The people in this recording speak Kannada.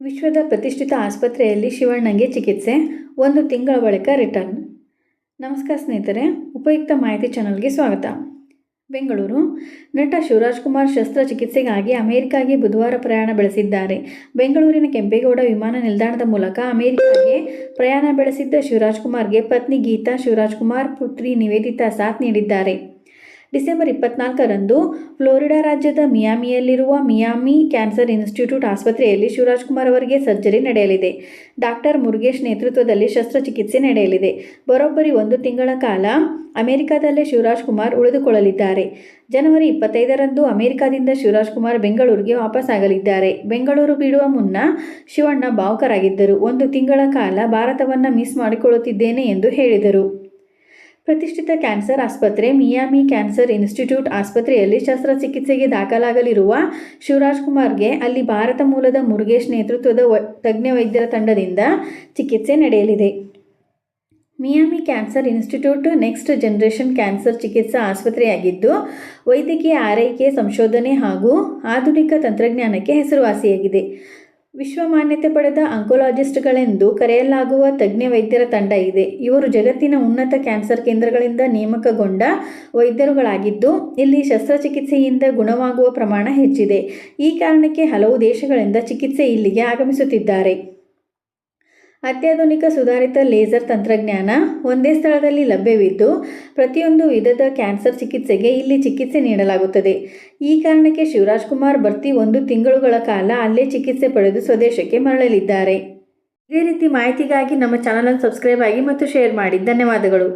ವಿಶ್ವದ ಪ್ರತಿಷ್ಠಿತ ಆಸ್ಪತ್ರೆಯಲ್ಲಿ ಶಿವಣ್ಣಗೆ ಚಿಕಿತ್ಸೆ, ಒಂದು ತಿಂಗಳ ಬಳಿಕ ರಿಟರ್ನ್. ನಮಸ್ಕಾರ ಸ್ನೇಹಿತರೆ, ಉಪಯುಕ್ತ ಮಾಹಿತಿ ಚಾನಲ್ಗೆ ಸ್ವಾಗತ. ಬೆಂಗಳೂರು. ನಟ ಶಿವರಾಜ್ ಕುಮಾರ್ ಶಸ್ತ್ರಚಿಕಿತ್ಸೆಗಾಗಿ ಅಮೆರಿಕಾಗೆ ಬುಧವಾರ ಪ್ರಯಾಣ ಬೆಳೆಸಿದ್ದಾರೆ. ಬೆಂಗಳೂರಿನ ಕೆಂಪೇಗೌಡ ವಿಮಾನ ನಿಲ್ದಾಣದ ಮೂಲಕ ಅಮೆರಿಕಾಗೆ ಪ್ರಯಾಣ ಬೆಳೆಸಿದ್ದ ಶಿವರಾಜ್ ಕುಮಾರ್ಗೆ ಪತ್ನಿ ಗೀತಾ ಶಿವರಾಜ್ ಕುಮಾರ್ ಪುತ್ರಿ ನಿವೇದಿತಾ ಸಾಥ್ ನೀಡಿದ್ದಾರೆ. ಡಿಸೆಂಬರ್ ಇಪ್ಪತ್ನಾಲ್ಕರಂದು ಫ್ಲೋರಿಡಾ ರಾಜ್ಯದ ಮಿಯಾಮಿಯಲ್ಲಿರುವ ಮಿಯಾಮಿ ಕ್ಯಾನ್ಸರ್ ಇನ್ಸ್ಟಿಟ್ಯೂಟ್ ಆಸ್ಪತ್ರೆಯಲ್ಲಿ ಶಿವರಾಜ್ಕುಮಾರ್ ಅವರಿಗೆ ಸರ್ಜರಿ ನಡೆಯಲಿದೆ. ಡಾಕ್ಟರ್ ಮುರುಗೇಶ್ ನೇತೃತ್ವದಲ್ಲಿ ಶಸ್ತ್ರಚಿಕಿತ್ಸೆ ನಡೆಯಲಿದೆ. ಬರೋಬ್ಬರಿ ಒಂದು ತಿಂಗಳ ಕಾಲ ಅಮೆರಿಕದಲ್ಲೇ ಶಿವರಾಜ್ ಕುಮಾರ್ ಉಳಿದುಕೊಳ್ಳಲಿದ್ದಾರೆ. ಜನವರಿ ಇಪ್ಪತ್ತೈದರಂದು ಅಮೆರಿಕದಿಂದ ಶಿವರಾಜ್ಕುಮಾರ್ ಬೆಂಗಳೂರಿಗೆ ವಾಪಸ್ಸಾಗಲಿದ್ದಾರೆ ಬೆಂಗಳೂರು ಬಿಡುವ ಮುನ್ನ ಶಿವಣ್ಣ ಭಾವುಕರಾಗಿದ್ದರು. ಒಂದು ತಿಂಗಳ ಕಾಲ ಭಾರತವನ್ನು ಮಿಸ್ ಮಾಡಿಕೊಳ್ಳುತ್ತಿದ್ದೇನೆ ಎಂದು ಹೇಳಿದರು. ಪ್ರತಿಷ್ಠಿತ ಕ್ಯಾನ್ಸರ್ ಆಸ್ಪತ್ರೆ, ಮಿಯಾಮಿ ಕ್ಯಾನ್ಸರ್ ಇನ್ಸ್ಟಿಟ್ಯೂಟ್ ಆಸ್ಪತ್ರೆಯಲ್ಲಿ ಶಸ್ತ್ರಚಿಕಿತ್ಸೆಗೆ ದಾಖಲಾಗಲಿರುವ ಶಿವರಾಜ್ ಕುಮಾರ್ಗೆ ಅಲ್ಲಿ ಭಾರತ ಮೂಲದ ಮುರುಗೇಶ್ ನೇತೃತ್ವದ ತಜ್ಞ ವೈದ್ಯರ ತಂಡದಿಂದ ಚಿಕಿತ್ಸೆ ನಡೆಯಲಿದೆ. Miami cancer institute next generation cancer ಚಿಕಿತ್ಸಾ ಆಸ್ಪತ್ರೆಯಾಗಿದ್ದು, ವೈದ್ಯಕೀಯ ಆರೈಕೆ, ಸಂಶೋಧನೆ ಹಾಗೂ ಆಧುನಿಕ ತಂತ್ರಜ್ಞಾನಕ್ಕೆ ಹೆಸರುವಾಸಿಯಾಗಿದೆ. ವಿಶ್ವ ಮಾನ್ಯತೆ ಪಡೆದ ಅಂಕೋಲಾಜಿಸ್ಟ್ಗಳೆಂದು ಕರೆಯಲಾಗುವ ತಜ್ಞ ವೈದ್ಯರ ತಂಡ ಇದೆ. ಇವರು ಜಗತ್ತಿನ ಉನ್ನತ ಕ್ಯಾನ್ಸರ್ ಕೇಂದ್ರಗಳಿಂದ ನೇಮಕಗೊಂಡ ವೈದ್ಯರುಗಳಾಗಿದ್ದು, ಇಲ್ಲಿ ಶಸ್ತ್ರಚಿಕಿತ್ಸೆಯಿಂದ ಗುಣವಾಗುವ ಪ್ರಮಾಣ ಹೆಚ್ಚಿದೆ. ಈ ಕಾರಣಕ್ಕೆ ಹಲವು ದೇಶಗಳಿಂದ ಚಿಕಿತ್ಸೆ ಇಲ್ಲಿಗೆ ಆಗಮಿಸುತ್ತಿದ್ದಾರೆ. ಅತ್ಯಾಧುನಿಕ ಸುಧಾರಿತ ಲೇಸರ್ ತಂತ್ರಜ್ಞಾನ ಒಂದೇ ಸ್ಥಳದಲ್ಲಿ ಲಭ್ಯವಿದ್ದು, ಪ್ರತಿಯೊಂದು ವಿಧದ ಕ್ಯಾನ್ಸರ್ ಚಿಕಿತ್ಸೆಗೆ ಇಲ್ಲಿ ಚಿಕಿತ್ಸೆ ನೀಡಲಾಗುತ್ತದೆ. ಈ ಕಾರಣಕ್ಕೆ ಶಿವರಾಜ್ ಕುಮಾರ್ ಬರ್ತಿ ಒಂದು ತಿಂಗಳುಗಳ ಕಾಲ ಅಲ್ಲೇ ಚಿಕಿತ್ಸೆ ಪಡೆದು ಸ್ವದೇಶಕ್ಕೆ ಮರಳಲಿದ್ದಾರೆ. ಇದೇ ರೀತಿ ಮಾಹಿತಿಗಾಗಿ ನಮ್ಮ ಚಾನಲನ್ನು ಸಬ್ಸ್ಕ್ರೈಬ್ ಆಗಿ ಮತ್ತು ಶೇರ್ ಮಾಡಿ. ಧನ್ಯವಾದಗಳು.